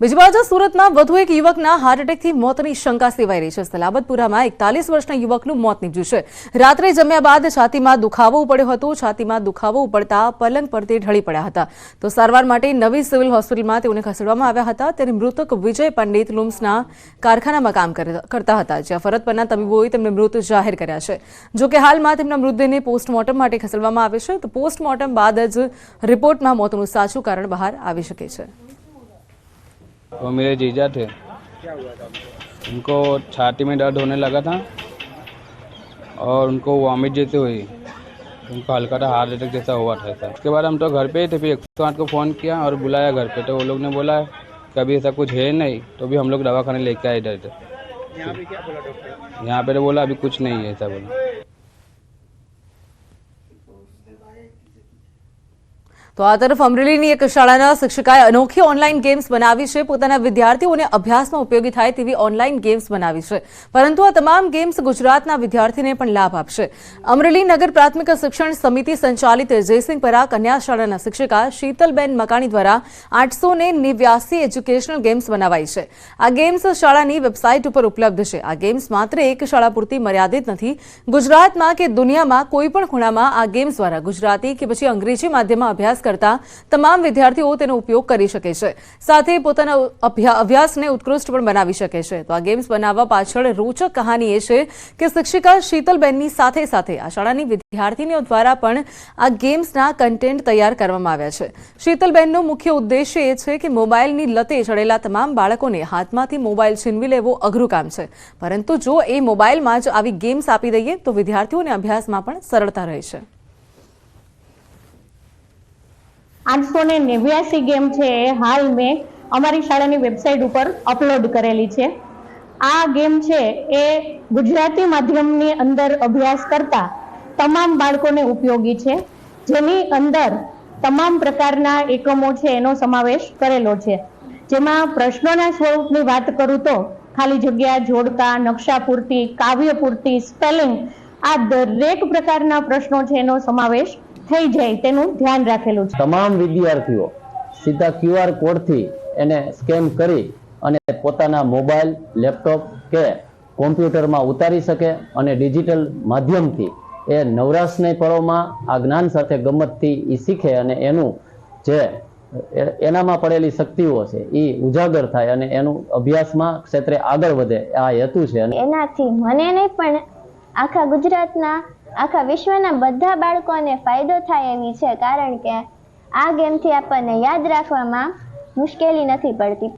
બીજી બાજુ સુરતમાં વધુ એક યુવકના હાર્ટ એટેકથી મોતની શંકા સેવાઈ રહી છે. સલાબતપુરામાં એકતાલીસ વર્ષના યુવકનું મોત નીપજ્યું છે. રાત્રે જમ્યા બાદ છાતીમાં દુખાવો પડ્યો હતો. છાતીમાં દુખાવો પડતા પલંગ પરથી ઢળી પડ્યા હતા. તો સારવાર માટે નવી સિવિલ હોસ્પિટલમાં તેઓને ખસેડવામાં આવ્યા હતા. ત્યારે મૃતક વિજય પંડિત લુમ્સના કારખાનામાં કામ કર- કરતા હતા. જ્યાં ફરજ પરના તબીબોએ તેમને મૃત જાહેર કર્યા છે. જો કે હાલમાં તેમના મૃતદેહને પોસ્ટમોર્ટમ માટે ખસેડવામાં આવે છે. તો પોસ્ટમોર્ટમ બાદ જ રિપોર્ટમાં મોતનું સાચું કારણ બહાર આવી શકે છે. वो मेरे जीजा थे। उनको? छाती में दर्द होने लगा था और उनको वॉमिट जैसे हुई। उनको हल्का था हार्ट अटैक जैसा हुआ था ऐसा। उसके बाद हम तो घर पे ही थे फिर एक सौ आठ को फ़ोन किया और बुलाया घर पे तो वो लोग ने बोला कि अभी ऐसा कुछ है नहीं तो भी हम लोग दवा खाने लेके आए इधर यहाँ पे तो बोला अभी कुछ नहीं है ऐसा बोला। તો આ તરફ અમરેલીની એક શાળાના શિક્ષકાએ અનોખી ઓનલાઈન ગેમ્સ બનાવી છે. પોતાના વિદ્યાર્થીઓને અભ્યાસમાં ઉપયોગી થાય તેવી ઓનલાઈન ગેમ્સ બનાવી છે. પરંતુ આ તમામ ગેમ્સ ગુજરાતના વિદ્યાર્થીને પણ લાભ આપશે. અમરેલી નગર પ્રાથમિક શિક્ષણ સમિતિ સંચાલિત જયસિંહપરા કન્યા શાળાના શિક્ષિકા શીતલબેન મકાણી દ્વારા આઠસો ને નેવ્યાસી એજ્યુકેશનલ ગેમ્સ બનાવાઈ છે. આ ગેમ્સ શાળાની વેબસાઇટ ઉપર ઉપલબ્ધ છે. આ ગેમ્સ માત્ર એક શાળા પૂરતી મર્યાદિત નથી. ગુજરાતમાં કે દુનિયામાં કોઈ પણ ખૂણામાં આ ગેમ્સ દ્વારા ગુજરાતી કે પછી અંગ્રેજી માધ્યમમાં અભ્યાસ કરતા તમામ વિદ્યાર્થીઓ તેનો ઉપયોગ કરી શકે છે. સાથે પોતાના અભ્યા- અભ્યાસને ઉત્કૃષ્ટ પણ બનાવી શકે છે. તો આ ગેમ્સ બનાવવા પાછળ રોચક કહાની એ છે કે શિક્ષિકા શીતલબેનની સાથે સાથે આ શાળાની વિદ્યાર્થીનીઓ દ્વારા પણ આ ગેમ્સના કન્ટેન્ટ તૈયાર કરવામાં આવ્યા છે. શીતલબેનનો મુખ્ય ઉદ્દેશ્ય એ છે કે મોબાઈલની લતે ચડેલા તમામ બાળકોને હાથમાંથી મોબાઈલ છીનવી લેવો અઘરું કામ છે. પરંતુ જો એ મોબાઈલમાં જ આવી ગેમ્સ આપી દઈએ તો વિદ્યાર્થીઓને અભ્યાસમાં પણ સરળતા રહે છે આઠસો ને નેવ્યાસી ગેમ છે એ હાલ મેં અમારી શાળાની વેબસાઇટ ઉપર અપલોડ કરેલી છે. આ ગેમ છે એ ગુજરાતી માધ્યમની અંદર અભ્યાસ કરતા તમામ બાળકોને ઉપયોગી છે. જેની અંદર તમામ પ્રકારના એકમો છે એનો સમાવેશ કરેલો છે. જેમાં પ્રશ્નોના સ્વરૂપની વાત કરું તો ખાલી જગ્યા જોડકા નકશા પૂર્તિ કાવ્ય પૂર્તિ સ્પેલિંગ આ દરેક પ્રકારના પ્રશ્નો છે એનો સમાવેશ થઈ જાય તેનું ધ્યાન રાખેલું છે. તમામ વિદ્યાર્થીઓ સીધા ક્યુઆર કોડથી એને સ્કેન કરી અને પોતાના મોબાઈલ લેપટોપ કે કોમ્પ્યુટરમાં ઉતારી શકે અને ડિજિટલ માધ્યમથી એ નવરાશની પળોમાં આ જ્ઞાન સાથે ગમતથી એ શીખે અને એનું જે એનામાં પડેલી શક્તિઓ છે એ ઉજાગર થાય અને એનું અભ્યાસમાં ક્ષેત્રે આગળ વધે આ હેતુ છે. એનાથી મને નહીં પણ આખા ગુજરાતના આખા વિશ્વના બધા બાળકોને ફાયદો થાય એવી છે, કારણ કે આ ગેમથી આપણને યાદ રાખવામાં મુશ્કેલી નથી પડતી.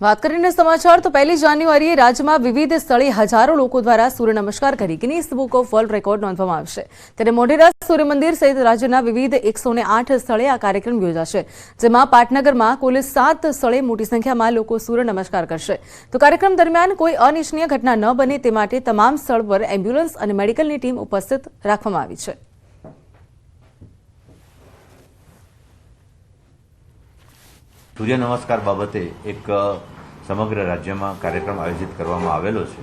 વાત કરીને સમાચાર, તો પહેલી જાન્યુઆરીએ રાજ્યમાં વિવિધ સ્થળે હજારો લોકો દ્વારા સૂર્ય નમસ્કાર કરી. Guinness Book of World Record નોંધવામાં આવશે. ત્યારે મોઢેરા સૂર્ય મંદિર સહિત રાજ્યના વિવિધ એકસો આઠ સ્થળે આ કાર્યક્રમ યોજાશે, જેમાં પાટનગરમાં કુલ સાત સ્થળે મોટી સંખ્યામાં લોકો સૂર્ય નમસ્કાર કરશે. તો કાર્યક્રમ દરમિયાન કોઈ અનિચ્છનીય ઘટના ન બને તે માટે તમામ સ્થળ પર એમ્બ્યુલન્સ અને મેડિકલની ટીમ ઉપસ્થિત રાખવામાં આવી છે. સૂર્ય નમસ્કાર બાબતે એક સમગ્ર રાજ્યમાં કાર્યક્રમ આયોજિત કરવામાં આવેલો છે.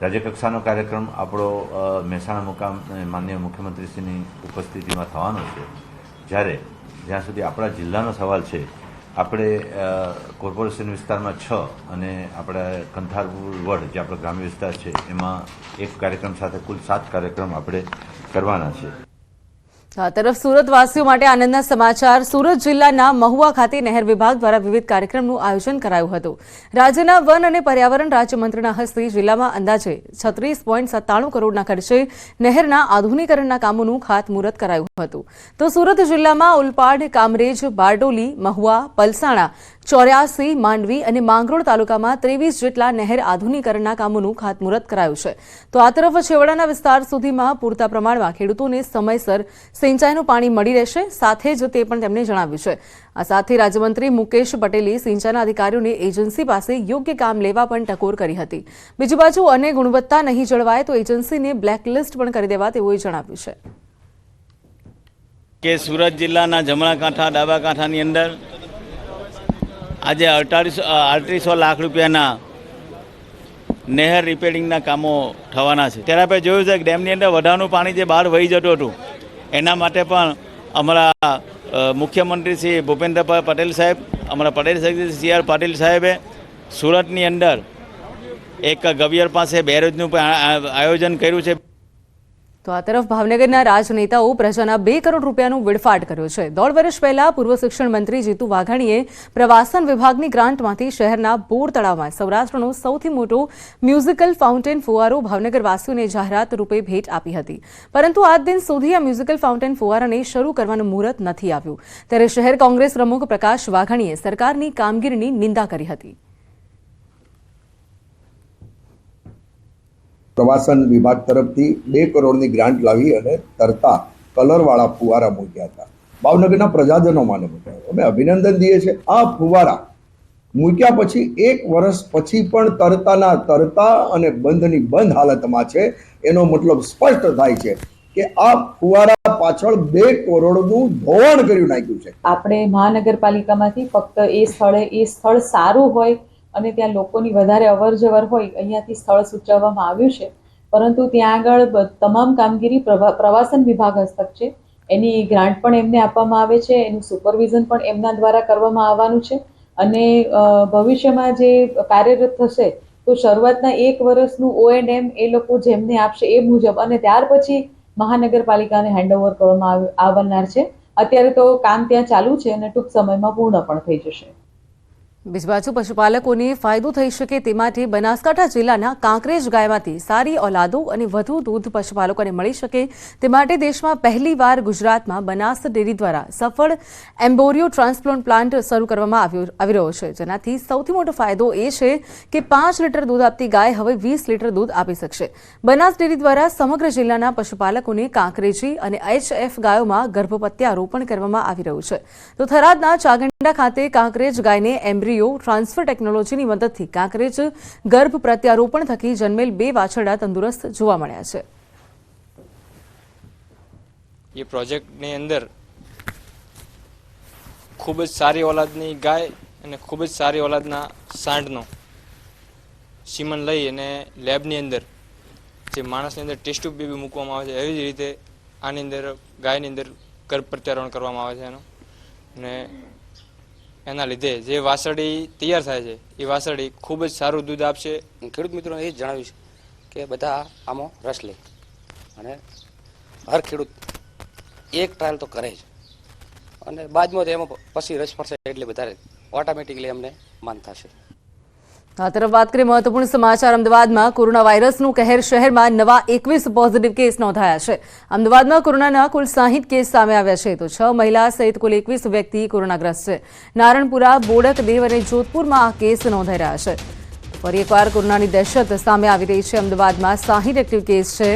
રાજ્યકક્ષાનો કાર્યક્રમ આપણો મહેસાણા મુકામ માન્ય મુખ્યમંત્રીશ્રીની ઉપસ્થિતિમાં થવાનો છે. જ્યારે જ્યાં સુધી આપણા જિલ્લાનો સવાલ છે, આપણે કોર્પોરેશન વિસ્તારમાં છ અને આપણા કંથારપુર વડ, જે આપણો ગ્રામ્ય વિસ્તાર છે, એમાં એક કાર્યક્રમ સાથે કુલ સાત કાર્યક્રમ આપણે કરવાના છે. તરફ સુરતવાસીઓ માટે આનંદના સમાચાર. સુરત જિલ્લાના મહુવા ખાતે નહેર વિભાગ દ્વારા વિવિધ કાર્યક્રમનું આયોજન કરાયું હતું. રાજ્યના વન અને પર્યાવરણ રાજ્યમંત્રીના હસ્તે જિલ્લામાં અંદાજે છત્રીસ પોઈન્ટ સત્તાણું કરોડના ખર્ચે નહેરના આધુનિકરણના કામોનું ખાતમુહૂર્ત કરાયું હતું. તો સુરત જિલ્લામાં ઉલપાડ, કામરેજ, બારડોલી, મહુવા, પલસાણા ચોર્યાસી, માંડવી અને માંગરોળ તાલુકામાં ત્રેવીસ જેટલા નહેર આધુનિકરણના કામોનું ખાતમુહૂર્ત કરાયું છે. તો આ તરફ છેવાડાના વિસ્તાર સુધીમાં પૂરતા પ્રમાણમાં ખેડૂતોને સમયસર સિંચાઈનું પાણી મળી રહેશે, સાથે જ તે પણ તેમણે જણાવ્યું છે. આ સાથે રાજ્યમંત્રી મુકેશ પટેલે સિંચાઈના અધિકારીઓને એજન્સી પાસે યોગ્ય કામ લેવા પણ ટકોર કરી હતી. બીજી બાજુ અને ગુણવત્તા નહીં જળવાય તો એજન્સીને બ્લેકલિસ્ટ પણ કરી દેવા તેઓએ જણાવ્યું છે. કે સુરત જિલ્લાના જમણા કાંઠા, ડાબા કાંઠાની અંદર આજે અડતાલીસો અડત્રીસો લાખ રૂપિયાના નહેર રિપેરિંગના કામો થવાના છે. ત્યારે આપણે જોયું છે કે ડેમની અંદર વધારાનું પાણી જે બહાર વહી જતું હતું, એના માટે પણ અમારા મુખ્યમંત્રી શ્રી ભૂપેન્દ્રભાઈ પટેલ સાહેબ, અમારા પટેલ સાહેબ સી આર પાટીલ સાહેબે સુરતની અંદર એક ગવિયર પાસે બેરેજનું આયોજન કર્યું છે. તો આ તરફ ભાવનગરના રાજનેતાઓ પ્રજાના બે કરોડ રૂપિયાનું વેડફાટ કર્યો છે. દોઢ વર્ષ પહેલા પૂર્વ શિક્ષણ મંત્રી જીતુ વાઘાણીએ પ્રવાસન વિભાગની ગ્રાન્ટમાંથી શહેરના બોર તળાવમાં સૌરાષ્ટ્રનો સૌથી મોટો મ્યુઝિકલ ફાઉન્ટેન ફુવારો ભાવનગરવાસીઓને જાહેરાત રૂપે ભેટ આપી હતી. પરંતુ આજ દિન સુધી આ મ્યુઝિકલ ફાઉન્ટેન ફુવારાને શરૂ કરવાનું મુહૂર્ત નથી આવ્યું. ત્યારે શહેર કોંગ્રેસ પ્રમુખ પ્રકાશ વાઘાણીએ સરકારની કામગીરીની નિંદા કરી હતી. પ્રવાસન વિભાગ તરફથી બે કરોડની ગ્રાન્ટ લાવી અને તરતા કલરવાળા ફુવારા મૂક્યા હતા. ભાવનગરના પ્રજાજનો માને મૂક્યા અમે અભિનંદન દઈએ છીએ. આ ફુવારા મૂક્યા પછી એક વર્ષ પછી પણ તરતાના તરતા અને બંધની બંધ હાલતમાં છે. એનો મતલબ સ્પષ્ટ થાય છે કે આ ફુવારા પાછળ બે કરોડનું ધોવાણ કર્યું નાખ્યું છે. આપણે મહાનગરપાલિકામાંથી ફક્ત એ સ્થળે, એ સ્થળ સારું હોય અને ત્યાં લોકોની વધારે અવર જવર હોય, અહીંયાથી સ્થળ સૂચવવામાં આવ્યું છે. પરંતુ ત્યાં આગળ તમામ કામગીરી પ્રવા- પ્રવાસન વિભાગ હસ્તક છે. એની ગ્રાન્ટ પણ એમને આપવામાં આવે છે, એનું સુપરવિઝન પણ એમના દ્વારા કરવામાં આવવાનું છે. અને ભવિષ્યમાં જે કાર્યરત થશે, તો શરૂઆતના એક વર્ષનું ઓ એન્ડ એમ એ લોકો જેમને આપશે એ મુજબ અને ત્યાર પછી મહાનગરપાલિકાને હેન્ડઓવર કરવામાં આવ- આવનાર છે. અત્યારે તો કામ ત્યાં ચાલુ છે અને ટૂંક સમયમાં પૂર્ણ પણ થઈ જશે. બીજી પશુપાલકોને ફાયદો થઈ શકે તે માટે બનાસકાંઠા જિલ્લાના કાંકરેજ ગાયમાંથી સારી ઓલાદો અને વધુ દૂધ પશુપાલકોને મળી શકે તે માટે દેશમાં પહેલીવાર ગુજરાતમાં બનાસ ડેરી દ્વારા સફળ એમ્બોરિયો ટ્રાન્સપ્લાન્ટ પ્લાન્ટ શરૂ કરવામાં આવી રહ્યો છે. જેનાથી સૌથી મોટો ફાયદો એ છે કે પાંચ લીટર દૂધ આપતી ગાય હવે વીસ લીટર દૂધ આપી શકશે. બનાસ ડેરી દ્વારા સમગ્ર જિલ્લાના પશુપાલકોને કાંકરેજી અને એચએફ ગાયોમાં ગર્ભપત્યારોપણ કરવામાં આવી રહ્યું છે. તો થરાદના ખાતે કાંકરેજ ગાયને એમ્બ્રિયો ટ્રાન્સફર ટેકનોલોજીની મદદથી કાંકરેજ ગર્ભ પ્રત્યારોપણ થકી જન્મેલ બે વાછરડા તંદુરસ્ત જોવા મળ્યા છે. એ પ્રોજેક્ટની અંદર ખૂબ જ સારી ઓલાદની ગાય અને ખૂબ જ સારી ઓલાદના સાંઢનો સીમન લઈ અને લેબની અંદર જે માણસની અંદર ટેસ્ટ ટ્યુબ બી મૂકવામાં આવે છે, એવી જ રીતે આની અંદર ગાયની અંદર ગર્ભ પ્રત્યારોપણ કરવામાં આવે છે એનું. અને એના લીધે જે વાસળી તૈયાર થાય છે, એ વાસળી ખૂબ જ સારું દૂધ આપશે. ખેડૂત મિત્રોને એ જ જણાવ્યું કે બધા આમાં રસ લે. અને હર ખેડૂત એક ટ્રાયલ તો કરે જ. અને બાદમાં તો એમાં પછી રસ પડશે એટલે વધારે ઓટોમેટિકલી અમને માન થશે. આ તરફ વાત કરીએ મહત્વપૂર્ણ સમાચાર. અમદાવાદમાં કોરોના વાયરસનું કહેર શહેરમાં નવા એકવીસ પોઝિટિવ કેસ નોંધાયા છે. અમદાવાદમાં કોરોનાના કુલ સાહીઠ કેસ સામે આવ્યા છે. તો છ મહિલા સહિત કુલ એકવીસ વ્યક્તિ કોરોનાગ્રસ્ત છે. નારણપુરા, બોડક, દેવ અને જોધપુરમાં આ કેસ નોંધાઈ રહ્યા છે. ફરી એકવાર કોરોનાની દહેશત સામે આવી રહી છે. અમદાવાદમાં સાહીઠ એક્ટિવ કેસ છે.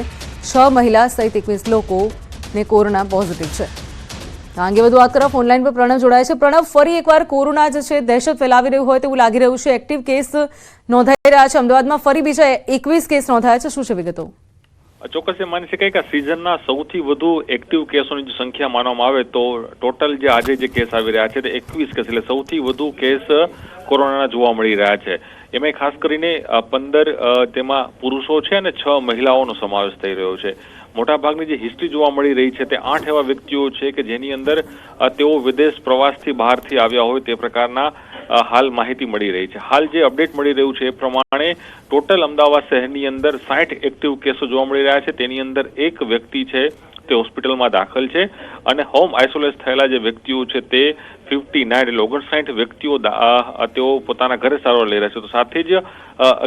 છ મહિલા સહિત એકવીસ લોકોને કોરોના પોઝિટિવ છે. આ અંગે વધુ વાત તરફ ઓનલાઈન પર પ્રણવ જોડાય છે. પ્રણવ, ફરી એકવાર કોરોના જે છે, દહેશત ફેલાવી રહ્યું હોય તેવું લાગી રહ્યું છે. એક્ટિવ કેસ નોંધાઈ રહ્યા છે. અમદાવાદમાં ફરી બીજા એકવીસ કેસ નોંધાયા છે. શું છે વિગતો? ચોક્કસ એ માની શકાય કે સિઝનના સૌથી વધુ એક્ટિવ કેસોની જે સંખ્યા માનવામાં આવે તો ટોટલ જે આજે જે કેસ આવી રહ્યા છે તે એકવીસ કેસ એટલે સૌથી વધુ કેસ કોરોનાના જોવા મળી રહ્યા છે. એમાં ખાસ કરીને પંદર તેમાં પુરુષો છે અને છ મહિલાઓનો સમાવેશ થઈ રહ્યો છે. મોટાભાગની જે હિસ્ટ્રી જોવા મળી રહી છે તે આઠ એવા વ્યક્તિઓ છે કે જેની અંદર તેઓ વિદેશ પ્રવાસથી બહારથી આવ્યા હોય તે પ્રકારના હાલ માહિતી મળી રહી છે. હાલ જે અપડેટ મળી રહ્યું છે એ પ્રમાણે ટોટલ અમદાવાદ શહેરની અંદર સાઠ એક્ટિવ કેસો જોવા મળી રહ્યા છે. તેની અંદર એક વ્યક્તિ છે તે હોસ્પિટલમાં દાખલ છે અને હોમ આઇસોલેટ થયેલા જે વ્યક્તિઓ છે તે ફિફ્ટી નાઇન એટલે ઓગણસાઠ વ્યક્તિઓ તેઓ પોતાના ઘરે સારવાર લઈ રહ્યા છે. તો સાથે જ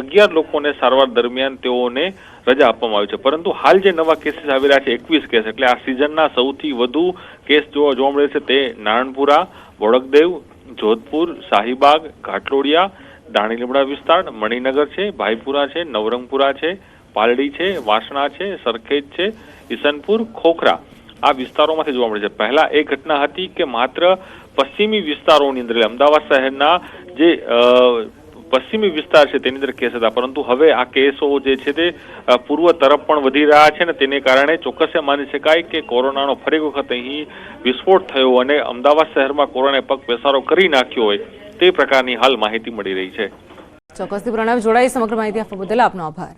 અગિયાર લોકોને સારવાર દરમિયાન તેઓને રજા આપવામાં આવી છે. પરંતુ હાલ જે નવા કેસીસ આવી રહ્યા છે, એકવીસ કેસ, એટલે આ સિઝનના સૌથી વધુ કેસ જોવા જોવા મળે છે તે નારણપુરા બોડકદેવ જોધપુર, શાહીબાગ, ઘાટલોડિયા દાણીલીમડા વિસ્તાર, મણિનગર છે, ભાઈપુરા છે, નવરંગપુરા છે પાલડી છે, વાસણા છે, સરખેજ છે, ઈસનપુર, ખોખરા આ વિસ્તારોમાંથી જોવા મળે છે. પહેલા એ ઘટના હતી કે માત્ર પશ્ચિમી વિસ્તારોની અંદર અમદાવાદ શહેરના જે પશ્ચિમી વિસ્તાર છે તેની અંદર કેસ હતા. પરંતુ હવે આ કેસો જે છે તે પૂર્વ તરફ પણ વધી રહ્યા છે ને તેને કારણે ચોક્કસ માની શકાય કે કોરોનાનો ફરી વખત અહીં વિસ્ફોટ થયો અને અમદાવાદ શહેરમાં કોરોનાએ પગ પેસારો કરી નાખ્યો હોય તે પ્રકારની હાલ માહિતી મળી રહી છે. ચોક્કસથી પ્રણવ જોડાઈ સમગ્ર માહિતી આપવા બદલ આપનો આભાર.